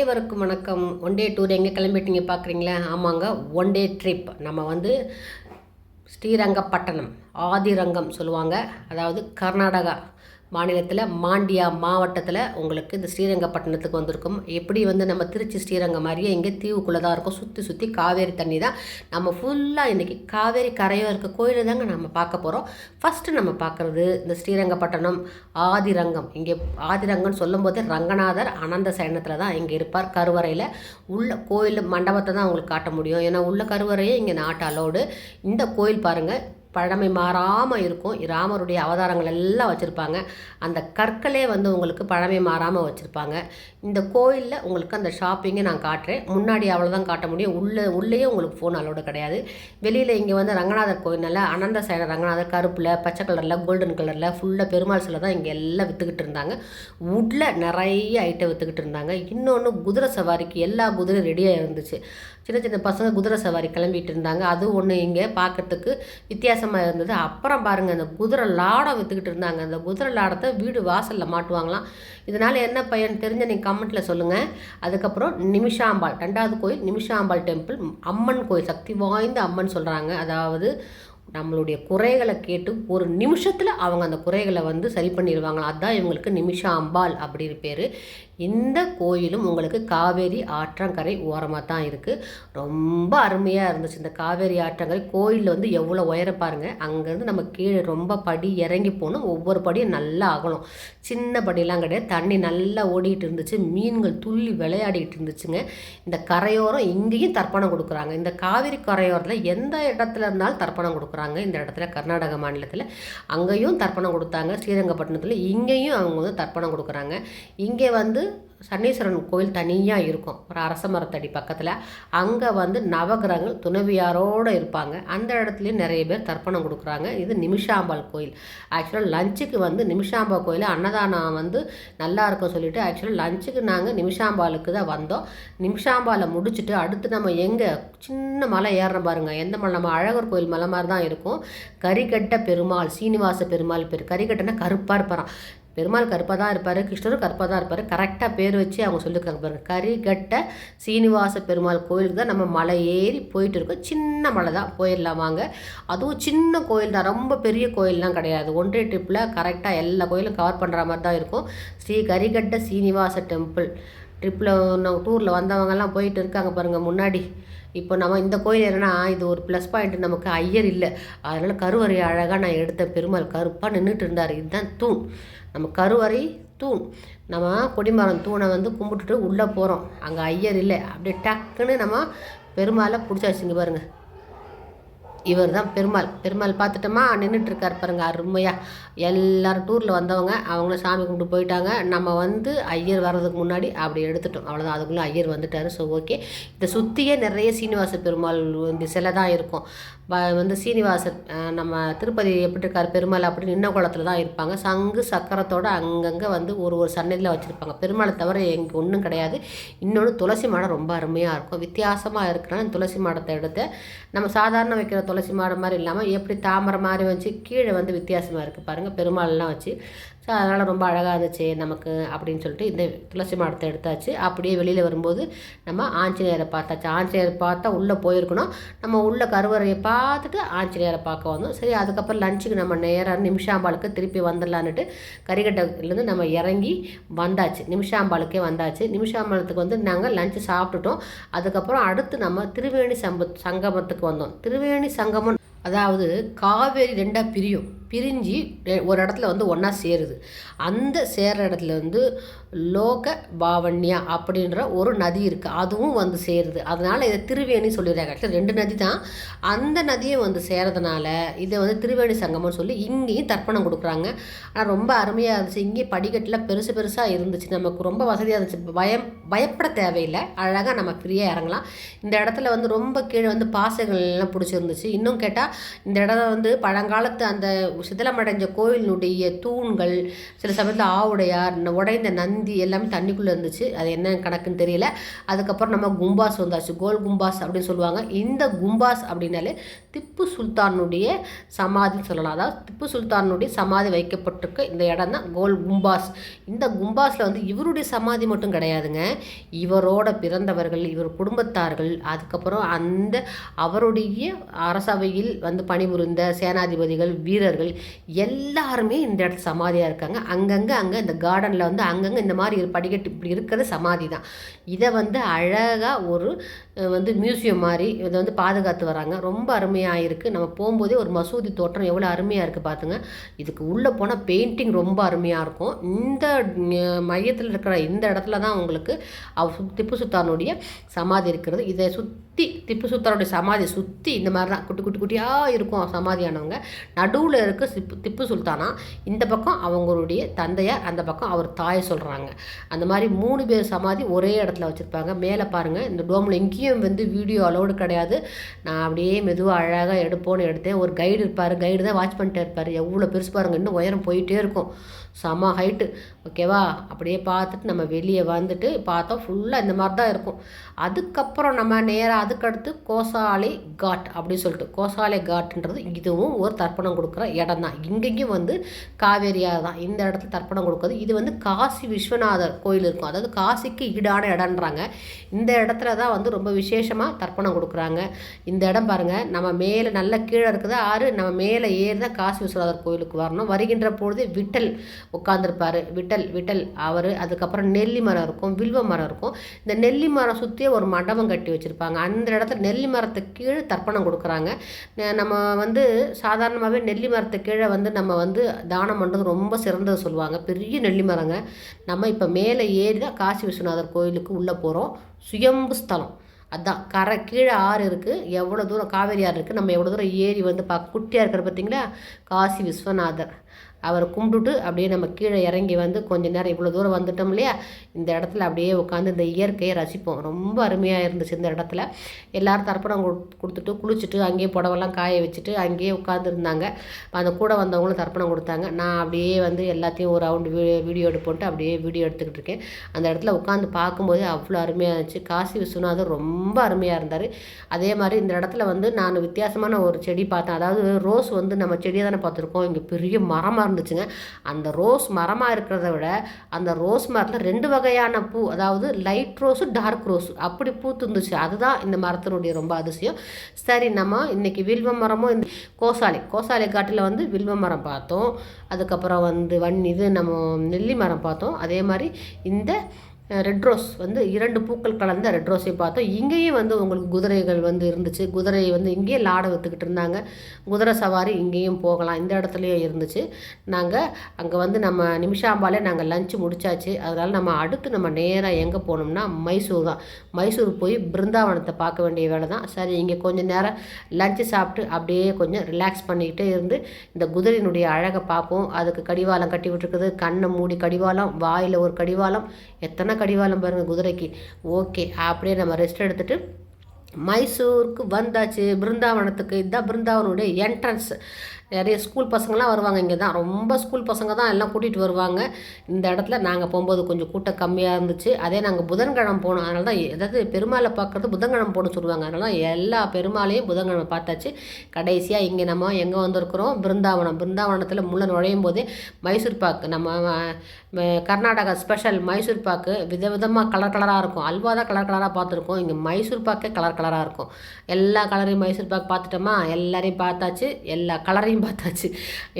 அனைவருக்கும் வணக்கம். One day tour எங்கே கிளம்பிட்டீங்க பார்க்குறீங்களா ஆமாங்க ஒன் டே ட்ரிப் நம்ம வந்து ஸ்ரீரங்கப்பட்டணம் ஆதிரங்கம் சொல்லுவாங்க. அதாவது கர்நாடகா. மாநிலத்தில் மாண்டியா மாவட்டத்தில் உங்களுக்கு இந்த ஸ்ரீரங்கப்பட்டினத்துக்கு வந்திருக்கும். எப்படி வந்து நம்ம திருச்சி ஸ்ரீரங்கம் மாதிரியே இங்கே தீவுக்குள்ளே தான் இருக்கும். சுற்றி சுற்றி காவேரி தண்ணி தான் நம்ம ஃபுல்லாக இன்றைக்கி காவேரி கரையோ இருக்க கோயில் தாங்க நம்ம பார்க்க போகிறோம் ஃபஸ்ட்டு நம்ம பார்க்குறது இந்த ஸ்ரீரங்கப்பட்டினம் ஆதிரங்கம். இங்கே ஆதிரங்கம்னு சொல்லும்போது ரங்கநாதர் அனந்த சயனத்தில் தான் இங்கே இருப்பார். கருவறையில் உள்ள கோயில் மண்டபத்தை தான் உங்களுக்கு காட்ட முடியும். ஏன்னா உள்ள கருவறையே இங்கே நாட்டு அலோடு இந்த கோயில் பாருங்கள் பழமை மாறாமல் இருக்கும். ராமருடைய அவதாரங்கள் எல்லாம் வச்சுருப்பாங்க. அந்த கற்களே வந்து உங்களுக்கு பழமை மாறாமல் வச்சுருப்பாங்க. இந்த கோயிலில் உங்களுக்கு அந்த ஷாப்பிங்கை நான் காட்டுறேன். முன்னாடி அவ்வளோதான் காட்ட முடியும். உள்ளே உள்ளேயே உங்களுக்கு ஃபோன் அலோடு கிடையாது. வெளியில் இங்கே வந்து ரங்கநாதர் கோயில்னால அனந்த சேன ரங்கநாதர் கருப்பில் பச்சை கலரில் கோல்டன் கலரில் ஃபுல்லாக பெருமாள் சிலை தான் இங்கே எல்லாம் விற்றுக்கிட்டு இருந்தாங்க. உட்ல நிறைய ஐட்டம் விற்றுக்கிட்டு இருந்தாங்க. இன்னொன்று குதிரை சவாரிக்கு எல்லா குதிரையும் ரெடியாக இருந்துச்சு. சின்ன சின்ன பசங்க குதிரை சவாரி கிளம்பிட்டு இருந்தாங்க. அது ஒன்று இங்கே பார்க்கறதுக்கு வித்தியாசமாக இருந்தது. அப்புறம் பாருங்கள் அந்த குதிரை லாடம் விற்றுக்கிட்டு இருந்தாங்க. அந்த குதிரை லாடத்தை வீடு வாசலில் மாட்டுவாங்களாம். இதனால் என்ன பையன் தெரிஞ்ச நீங்கள் கமெண்ட்டில் சொல்லுங்கள் அதுக்கப்புறம் நிமிஷாம்பாள் ரெண்டாவது கோயில் நிமிஷாம்பாள் டெம்பிள் அம்மன் கோயில் சக்தி வாய்ந்த அம்மன் சொல்கிறாங்க அதாவது நம்மளுடைய குறைகளை கேட்டு ஒரு நிமிஷத்தில் அவங்க அந்த குறைகளை வந்து சரி பண்ணிடுவாங்களா அதுதான் இவங்களுக்கு நிமிஷாம்பாள் அப்படின்னு பேர். இந்த கோயிலும் உங்களுக்கு காவேரி ஆற்றங்கரை ஓரமாக தான் இருக்குது ரொம்ப அருமையாக இருந்துச்சு இந்த காவேரி ஆற்றங்கரை. கோயிலில் வந்து எவ்வளோ உயர பாருங்கள் அங்கேருந்து நம்ம கீழே ரொம்ப படி இறங்கி போகணும். ஒவ்வொரு படியும் நல்லா அகலும். சின்ன படியெல்லாம் கிடையாது. தண்ணி நல்லா ஓடிட்டு இருந்துச்சு. மீன்கள் துள்ளி விளையாடிட்டு இருந்துச்சுங்க. இந்த கரையோரம் இங்கேயும் தர்ப்பணம் கொடுக்குறாங்க. இந்த காவிரி கரையோரத்தில் எந்த இடத்துல இருந்தாலும் தர்ப்பணம் கொடுக்குறாங்க. இந்த இடத்துல கர்நாடக மாநிலத்தில். அங்கேயும் தர்ப்பணம் கொடுத்தாங்க. ஸ்ரீரங்கப்பட்டினத்தில் இங்கேயும் அவங்க வந்து தர்ப்பணம் கொடுக்குறாங்க. இங்கே வந்து சன்னீஸ்வரன் கோயில் தனியாக இருக்கும். ஒரு அரச மரத்தடி பக்கத்தில். அங்கே வந்து நவகிரகங்கள் துணவியாரோடு இருப்பாங்க. அந்த இடத்துலையும் நிறைய பேர் தர்ப்பணம் கொடுக்குறாங்க. இது நிமிஷாம்பாள் கோயில். ஆக்சுவலாக லஞ்சுக்கு வந்து நிமிஷாம்பாள் கோயில். அன்னதானம் வந்து நல்லா இருக்கும் சொல்லிட்டு ஆக்சுவலாக லஞ்சுக்கு நாங்கள் நிமிஷாம்பாளுக்கு தான் வந்தோம். நிமிஷாம்பாலை முடிச்சுட்டு அடுத்து நம்ம எங்கே? சின்ன மலை ஏறுற பாருங்க. எந்த மலை? நம்ம அழகர் கோயில் மலை மாதிரி தான் இருக்கும். கரிகட்ட பெருமாள் சீனிவாச பெருமாள் பேர். கரிகட்டனா கருப்பாக இருப்பாராம். பெருமாள் கருப்பாக தான் இருப்பார் கிருஷ்ணரும் கருப்பாக தான் இருப்பார். கரெக்டாக பேர் வச்சு அவங்க சொல்லியிருக்காங்க பாருங்க. கரிகட்ட சீனிவாச பெருமாள் கோயிலுக்கு தான் நம்ம மலை ஏறி போயிட்டு இருக்கோம். சின்ன மலை தான் போயிடலாம் வாங்க. அதுவும் சின்ன கோயில் தான் ரொம்ப பெரிய கோயில்லாம் கிடையாது. ஒன்றே ட்ரிப்பில் கரெக்டாக எல்லா கோயிலும் கவர் பண்ணுற மாதிரி தான் இருக்கும். ஸ்ரீ கரிகட்ட சீனிவாச டெம்பிள் ட்ரிப்பில் டூரில் வந்தவங்கெல்லாம் போயிட்டு இருக்காங்க பாருங்கள் முன்னாடி. இப்போ நம்ம இந்த கோயில் என்னன்னா இது ஒரு ப்ளஸ் பாயிண்ட் நமக்கு ஐயர் இல்லை. அதனால் கருவறை அழகாக நான் எடுத்த பெருமாள் கருப்பாக நின்றுட்டு இருந்தார். இதுதான் தூண். நம்ம கருவறை தூண். நம்ம கொடிமரம் தூணை வந்து கும்பிட்டுட்டு உள்ளே போகிறோம். அங்கே ஐயர் இல்லை. அப்படியே டக்குன்னு நம்ம பெருமாளை பிடிச்சாச்சுங்க பாருங்கள் இவர் தான் பெருமாள். பெருமாள் பார்த்துட்டோமா? நின்றுட்டுருக்கார் பாருங்க அருமையாக எல்லாரும் டூரில் வந்தவங்க அவங்களும் சாமி கும்பிட்டு போயிட்டாங்க. நம்ம வந்து ஐயர் வர்றதுக்கு முன்னாடி அப்படி எடுத்துட்டோம். அவ்வளோதான் அதுக்குள்ளே ஐயர் வந்துட்டார். ஸோ ஓகே இதை சுற்றியே நிறைய சீனிவாச பெருமாள் வந்து சிலை தான் இருக்கும். வந்து சீனிவாசர் நம்ம திருப்பதி எப்படி இருக்கார் பெருமாள் அப்படின்னு இன்ன குளத்தில் தான் இருப்பாங்க. சங்கு சக்கரத்தோடு அங்கங்கே வந்து ஒரு ஒரு சன்னதியில் வச்சுருப்பாங்க. பெருமாளை தவிர எங்கே ஒன்றும் கிடையாது. இன்னொன்று துளசி மாடம் ரொம்ப அருமையாக இருக்கும். வித்தியாசமாக இருக்கிறனால துளசி மாடத்தை எடுத்து நம்ம சாதாரண வைக்கிற துளசி மாடம் மாதிரி இல்லாமல் எப்படி தாமரை மாதிரி வச்சு கீழே வந்து வித்தியாசமாக இருக்குது பாருங்கள் பெருமாள்லாம் வச்சு ஸோ அதனால் ரொம்ப அழகாக இருந்துச்சு நமக்கு அப்படின்னு சொல்லிட்டு இந்த துளசி மாடத்தை எடுத்தாச்சு. அப்படியே வெளியில் வரும்போது நம்ம ஆஞ்சநேயரை பார்த்தாச்சு. ஆஞ்சநேயரை பார்த்தா உள்ளே போயிருக்கணும். நம்ம உள்ள கருவறையை பார்த்துட்டு ஆஞ்சநேயரை பார்க்க வந்தோம். சரி அதுக்கப்புறம் லஞ்சுக்கு நம்ம நேராக நிமிஷாம்பாளுக்கு திருப்பி வந்துடலான்னுட்டு கரிகட்டையிலேருந்து நம்ம இறங்கி வந்தாச்சு. நிமிஷாம்பாளுக்கே வந்தாச்சு. நிமிஷாம்பாளத்துக்கு வந்து நாங்கள் லஞ்சு சாப்பிட்டுட்டோம். அதுக்கப்புறம் அடுத்து நம்ம திருவேணி சம்ப சங்கமத்துக்கு வந்தோம். திருவேணி சங்கமம் அதாவது காவேரி ரெண்டாக பிரியும். பிரிஞ்சு ஒரு இடத்துல வந்து ஒன்றா சேருது. அந்த சேர்ற இடத்துல வந்து லோக பாவண்யா அப்படின்ற ஒரு நதி இருக்குது அதுவும் வந்து சேருது. அதனால் இதை திருவேணி சொல்லிடுறாங்க. ஆக்சுவலி ரெண்டு நதி தான். அந்த நதியும் வந்து சேரதுனால இதை வந்து திருவேணி சங்கம்னு சொல்லி இங்கேயும் தர்ப்பணம் கொடுக்குறாங்க. ஆனால் ரொம்ப அருமையாக இருந்துச்சு. இங்கே படிக்கட்டில் பெருசு பெருசாக இருந்துச்சு. நமக்கு ரொம்ப வசதியாக இருந்துச்சு. பயம் பயப்பட தேவையில்லை. அழகாக நம்ம ஃப்ரீயாக இறங்கலாம். இந்த இடத்துல வந்து ரொம்ப கீழே வந்து பாசங்கள்லாம் எல்லாம் பிடிச்சிருந்துச்சு. இன்னும் கேட்டால் இந்த இடம் வந்து பழங்காலத்து அந்த சிதிலமடைஞ்ச கோயிலினுடைய தூண்கள் சில சமயத்தில் ஆவுடையார் உடைந்த நந்தி எல்லாமே தண்ணிக்குள்ளே இருந்துச்சு. அது என்ன கணக்குன்னு தெரியல. அதுக்கப்புறம் நம்ம கும்பாஸ் வந்தாச்சு. கோல் கும்பாஸ் அப்படின்னு சொல்லுவாங்க. இந்த கும்பாஸ் அப்படின்னாலே திப்பு சுல்தானுடைய சமாதின்னு சொல்லலாம். அதாவது திப்பு சுல்தானுடைய சமாதி வைக்கப்பட்டிருக்கு இந்த இடம் தான் கோல் கும்பாஸ். இந்த கும்பாஸில் வந்து இவருடைய சமாதி மட்டும் கிடையாதுங்க. இவரோட பிறந்தவர்கள் இவர் குடும்பத்தார்கள் அதுக்கப்புறம் அந்த அவருடைய அரசவையில் வந்து பணிபுரிந்த சேனாதிபதிகள் வீரர்கள் எல்லாருமே இந்த இடத்துல சமாதியாக இருக்காங்க. அங்கங்கே அங்கே இந்த கார்டனில் வந்து அங்கங்கே இந்த மாதிரி படிக்கட்டு இப்படி இருக்கிறது சமாதி தான் இதை வந்து அழகாக ஒரு வந்து மியூசியம் மாதிரி இதை வந்து பாதுகாத்து வராங்க. ரொம்ப அருமையாக இருக்குது நம்ம போகும்போதே ஒரு மசூதி தோற்றம் எவ்வளோ அருமையாக இருக்குது பார்த்துங்க இதுக்கு உள்ளே போனால் பெயிண்டிங் ரொம்ப அருமையாக இருக்கும். இந்த மையத்தில் இருக்கிற இந்த இடத்துல தான் உங்களுக்கு அவர் திப்பு சுல்தானுடைய சமாதி இருக்கிறது. இதை சுற்றி திப்பு சுல்தானுடைய சமாதி சுற்றி இந்த மாதிரி தான். குட்டி குட்டி குட்டியாக இருக்கும் சமாதியானவங்க. நடுவில் இருக்க சிப்பு திப்பு சுல்தானா இந்த பக்கம் அவங்களுடைய தந்தையார் அந்த பக்கம் அவர் தாய் சொல்கிறாங்க அந்த மாதிரி மூணு பேர் சமாதி ஒரே இடத்துல வச்சுருப்பாங்க. மேலே பாருங்கள் இந்த டோமில் எங்கேயும் வந்து வீடியோ அலோடு கிடையாது. நான் அப்படியே மெதுவாக அழகாக எடுப்போன்னு எடுத்தேன். ஒரு கைடு இருப்பார். கைடு தான் வாட்ச் பண்ணிட்டே இருப்பார். எவ்வளோ பெருசு பாருங்க. இன்னும் உயரம் போயிட்டே இருக்கும். செம ஹைட்டு ஓகேவா அப்படியே பார்த்துட்டு நம்ம வெளியே வந்துட்டு பார்த்தோம் ஃபுல்லாக இந்த மாதிரி தான் இருக்கும். அதுக்கப்புறம் நம்ம நேராக அதுக்கடுத்து கோசாலை காட் அப்படின்னு சொல்லிட்டு கோசாலை காட்டுன்றது இதுவும் ஒரு தர்ப்பணம் கொடுக்குற இடம் தான். இங்கேயும் வந்து காவேரியாக தான். இந்த இடத்துல தர்ப்பணம் கொடுக்குறது. இது வந்து காசி விஸ்வநாதர் கோயில் இருக்கும். அதாவது காசிக்கு ஈடான இடன்றாங்க இந்த இடத்துல தான் வந்து ரொம்ப விசேஷமாக தர்ப்பணம் கொடுக்குறாங்க. இந்த இடம் பாருங்கள் நம்ம மேலே நல்ல கீழே இருக்குது. ஆறு நம்ம மேலே ஏறி தான் காசி விஸ்வநாதர் கோயிலுக்கு வரணும். வருகின்ற பொழுது விட்டல் உட்காந்துருப்பார் விட்டல் விட்டல் அவர். அதுக்கப்புறம் நெல்லி மரம் இருக்கும் வில்வ மரம் இருக்கும். இந்த நெல்லி மரம் சுற்றியே ஒரு மண்டபம் கட்டி வச்சுருப்பாங்க. அந்த இடத்துல நெல்லி மரத்துக்கு கீழே தர்ப்பணம் கொடுக்குறாங்க. நம்ம வந்து சாதாரணமாகவே நெல்லி மரத்துக்கு கீழே வந்து நம்ம வந்து தானம் பண்ணுறது ரொம்ப சிறந்தது சொல்லுவாங்க. பெரிய நெல்லி மரங்க. நம்ம இப்போ மேலே ஏறி தான் காசி விஸ்வநாதர் கோயிலுக்கு உள்ளே போகிறோம் சுயம்பு ஸ்தலம். அதான் கரை கீழே ஆறு இருக்குது எவ்வளோ தூரம் காவேரி ஆறு இருக்குது நம்ம எவ்வளோ தூரம் ஏறி வந்து பார்க்க குட்டியாக இருக்கிற பார்த்தீங்களா காசி விஸ்வநாதர். அவரை கும்பிட்டுட்டு அப்படியே நம்ம கீழே இறங்கி வந்து கொஞ்ச நேரம் இவ்வளோ தூரம் வந்துட்டோம் இல்லையா? இந்த இடத்துல அப்படியே உட்காந்து இந்த இயற்கையை ரசிப்போம். ரொம்ப அருமையாக இருந்துச்சு இந்த இடத்துல. எல்லோரும் தர்ப்பணம் கொடுத்துட்டு குளிச்சுட்டு அங்கேயே புடவெல்லாம் காய வச்சுட்டு அங்கேயே உட்காந்துருந்தாங்க அந்த கூட வந்தவங்களும் தர்ப்பணம் கொடுத்தாங்க. நான் அப்படியே வந்து எல்லாத்தையும் ஒரு ரவுண்டு வீடியோ எடுப்போன்ட்டு அப்படியே வீடியோ எடுத்துக்கிட்டு இருக்கேன். அந்த இடத்துல உட்காந்து பார்க்கும்போது அவ்வளோ அருமையாக இருந்துச்சு. காசி விஸ்வநாதர் ரொம்ப அருமையாக இருந்தார். அதே மாதிரி இந்த இடத்துல வந்து நான் வித்தியாசமான ஒரு செடி பார்த்தேன். அதாவது ரோஸ் வந்து நம்ம செடியை தானே பார்த்துருக்கோம். இங்கே பெரிய மரமாக இருந்துச்சுங்க அந்த ரோஸ் மரமாக இருக்கிறத விட அந்த ரோஸ் மரத்தில் ரெண்டு வகையான பூ அதாவது லைட் ரோஸு டார்க் ரோஸ் அப்படி பூத்துருந்துச்சு. அதுதான் இந்த மரத்தினுடைய ரொம்ப அதிசயம். சரி நம்ம இன்றைக்கி வில்வ மரமும் இந்த கோசாலை கோசாலை காட்டில் வந்து வில்வ மரம் பார்த்தோம். அதுக்கப்புறம் வந்து வன் இது நம்ம நெல்லி மரம் பார்த்தோம். அதே மாதிரி இந்த ரெட் ரோஸ் வந்து இரண்டு பூக்கள் கலந்த ரெட் ரோஸை பார்த்தோம். இங்கேயும் வந்து உங்களுக்கு குதிரைகள் வந்து இருந்துச்சு. குதிரை வந்து இங்கேயே லாட விற்றுக்கிட்டு இருந்தாங்க. குதிரை சவாரி இங்கேயும் போகலாம். இந்த இடத்துலையும் இருந்துச்சு. நாங்கள் அங்கே வந்து நம்ம நிமிஷாம்பாலே நாங்கள் லஞ்சு முடிச்சாச்சு. அதனால் நம்ம அடுத்து நம்ம நேராக எங்கே போனோம்னா மைசூர் தான். மைசூர் போய் பிருந்தாவனத்தை பார்க்க வேண்டிய வேலை தான். சரி இங்கே கொஞ்சம் நேரம் லஞ்சு சாப்பிட்டு அப்படியே கொஞ்சம் ரிலாக்ஸ் பண்ணிக்கிட்டே இருந்து இந்த குதிரையினுடைய அழகை பார்ப்போம். அதுக்கு கடிவாளம் கட்டி விட்டுருக்குது. கண்ணை மூடி கடிவாளம் வாயில் ஒரு கடிவாளம். எத்தனை கடிவாளம் பாருங்கள் குதிரைக்கு. ஓகே அப்படியே நம்ம ரெஸ்ட் எடுத்துகிட்டு மைசூருக்கு வந்தாச்சு. பிருந்தாவனத்துக்கு இதுதான் பிருந்தாவனுடைய என்ட்ரன்ஸ் நிறைய ஸ்கூல் பசங்களாம் வருவாங்க இங்கே தான் ரொம்ப ஸ்கூல் பசங்க தான் எல்லாம் கூட்டிகிட்டு வருவாங்க. இந்த இடத்துல நாங்கள் போகும்போது கொஞ்சம் கூட்டம் கம்மியாக இருந்துச்சு. அதே நாங்கள் புதன்கிழமை போனோம். அதனால தான் எதாவது பெருமாளை பார்க்குறது புதன்கிழமை போட சொல்லுவாங்க. அதனால எல்லா பெருமாளையும் புதன்கிழமை பார்த்தாச்சு. கடைசியாக இங்கே நம்ம எங்கே வந்திருக்கிறோம்? பிருந்தாவனம். பிருந்தாவனத்தில் முள்ள நுழையும் போதே மைசூர் பாக்கு நம்ம கர்நாடகா ஸ்பெஷல் மைசூர் பாக்கு விதவிதமாக கலர் கலராக இருக்கும். அல்வா தான் கலர் கலராக பார்த்துருக்கோம். இங்கே மைசூர் பாக்கே கலர் கலராக இருக்கும். எல்லா கலரையும் மைசூர் பாக் பார்த்துட்டோமா? எல்லாரையும் பார்த்தாச்சு. எல்லா கலரையும் பார்த்தாச்சு.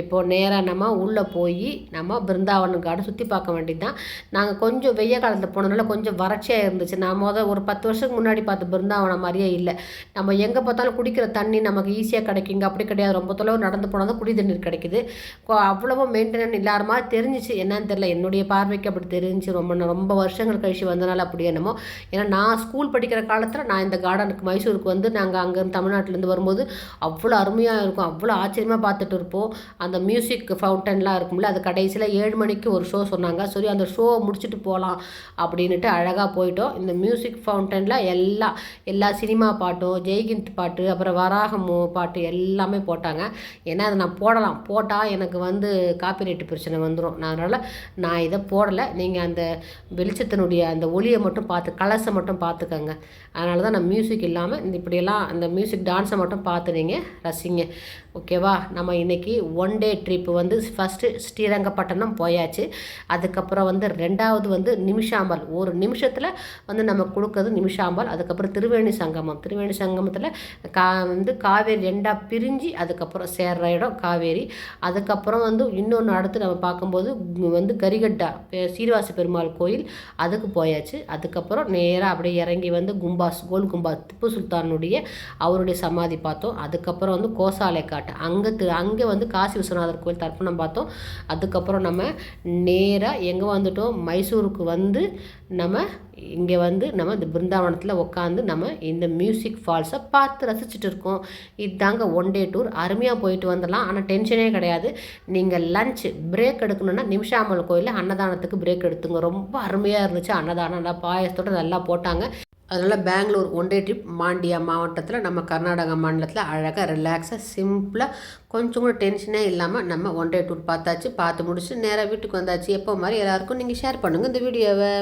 இப்போது நேராக நம்ம உள்ளே போய் நம்ம பிருந்தாவனம் கார்டு சுற்றி பார்க்க வேண்டியது தான் நாங்கள் கொஞ்சம் வெய்ய காலத்தில் போனதுனால கொஞ்சம் வறட்சியாக இருந்துச்சு. நான் மொதல் ஒரு பத்து வருஷத்துக்கு முன்னாடி பார்த்து பிருந்தாவனம் மாதிரியே இல்லை. நம்ம எங்கே பார்த்தாலும் குடிக்கிற தண்ணி நமக்கு ஈஸியாக கிடைக்குங்க அப்படி கிடையாது. ரொம்ப தொலைவு நடந்து போனால் தான் குடி தண்ணீர் கிடைக்குது அவ்வளவோ மெயின்டெனன் இல்லாத மாதிரி தெரிஞ்சிச்சு. என்னன்னு தெரியல. என்னுடைய பார்வைக்கு அப்படி தெரிஞ்சு ரொம்ப ரொம்ப வருஷங்கள் கழிச்சு வந்தனால அப்படி என்னமோ. ஏன்னா நான் ஸ்கூல் படிக்கிற காலத்தில் நான் இந்த கார்டனுக்கு மைசூருக்கு வந்து நாங்கள் அங்கேருந்து தமிழ்நாட்டிலேருந்து வரும்போது அவ்வளோ அருமையாக இருக்கும். அவ்வளோ ஆச்சரியமாக பார்த்துட்டு இருப்போம். அந்த மியூசிக் ஃபவுண்டன்லாம் இருக்கும்ல அது கடைசியில் ஏழு மணிக்கு ஒரு ஷோ சொன்னாங்க. சரி அந்த ஷோ முடிச்சுட்டு போகலாம் அப்படின்ட்டு அழகாக போயிட்டோம். இந்த மியூசிக் ஃபவுண்டனில் எல்லா எல்லா சினிமா பாட்டும் ஜெய்கிந்த் பாட்டு அப்புறம் வராகமு பாட்டு எல்லாமே போட்டாங்க. ஏன்னா அதை நான் போடலாம். போட்டால் எனக்கு வந்து காப்பிரைட் பிரச்சனை வந்துடும் நான் அதனால் நான் நான் இதை போடலை. நீங்கள் அந்த வெளிச்சத்தினுடைய அந்த ஒளியை மட்டும் பார்த்து கலர்ஸை மட்டும் பார்த்துக்கோங்க. அதனால தான் நான் மியூசிக் இல்லாமல் இந்த இப்படியெல்லாம் அந்த மியூசிக் டான்ஸை மட்டும் பார்த்து நீங்கள் ரசிங்க. ஓகேவா? நம்ம இன்றைக்கி ஒன் டே ட்ரிப் வந்து ஃபஸ்ட்டு ஸ்ரீரங்கப்பட்டினம் போயாச்சு. அதுக்கப்புறம் வந்து ரெண்டாவது வந்து நிமிஷாம்பல் ஒரு நிமிஷத்தில் வந்து நம்ம கொடுக்கறது நிமிஷாம்பல் அதுக்கப்புறம் திருவேணி சங்கமம். திருவேணி சங்கமத்தில் கா வந்து காவேரி ரெண்டாக பிரிஞ்சு அதுக்கப்புறம் சேர்ற இடம் காவேரி. அதுக்கப்புறம் வந்து இன்னொன்று அடுத்து நம்ம பார்க்கும்போது வந்து கரிகட்டா சீனிவாச பெருமாள் கோயில். அதுக்கு போயாச்சு. அதுக்கப்புறம் நேராக அப்படியே இறங்கி வந்து கும்பாஸ் கோல் கும்பாஸ் திப்பு சுல்தானுடைய அவருடைய சமாதி பார்த்தோம். அதுக்கப்புறம் வந்து கோசாலைக்கா காட்டு அங்கே அங்கே வந்து காசி விஸ்வநாதர் கோயில் தர்ப்பணம் பார்த்தோம். அதுக்கப்புறம் நம்ம நேராக எங்கே வந்துட்டோம்? மைசூருக்கு வந்து நம்ம இங்கே வந்து நம்ம இந்த பிருந்தாவனத்தில் உட்காந்து நம்ம இந்த மியூசிக் ஃபால்ஸை பார்த்து ரசிச்சுட்டு இருக்கோம். இதுதாங்க ஒன் டே டூர் அருமையாக போயிட்டு வந்துடலாம். ஆனால் டென்ஷனே கிடையாது. நீங்கள் லஞ்ச் பிரேக் எடுக்கணுன்னா நிமிஷாமல் கோயிலில் அன்னதானத்துக்கு பிரேக் எடுத்துங்க. ரொம்ப அருமையாக இருந்துச்சு. அன்னதானம் நல்லா பாயசத்தோடு நல்லா போட்டாங்க. அதனால் Bangalore one day trip Mandya மாவட்டத்தில் நம்ம கர்நாடகா மாநிலத்தில் அழகாக ரிலாக்ஸாக சிம்பிளாக கொஞ்சம் கூட டென்ஷனே இல்லாமல் நம்ம ஒன் டே டூர் பார்த்தாச்சு பார்த்து முடிச்சு நேராக வீட்டுக்கு வந்தாச்சு. எப்போ மாதிரி எல்லாருக்கும் நீங்கள் ஷேர் பண்ணுங்கள் இந்த வீடியோவை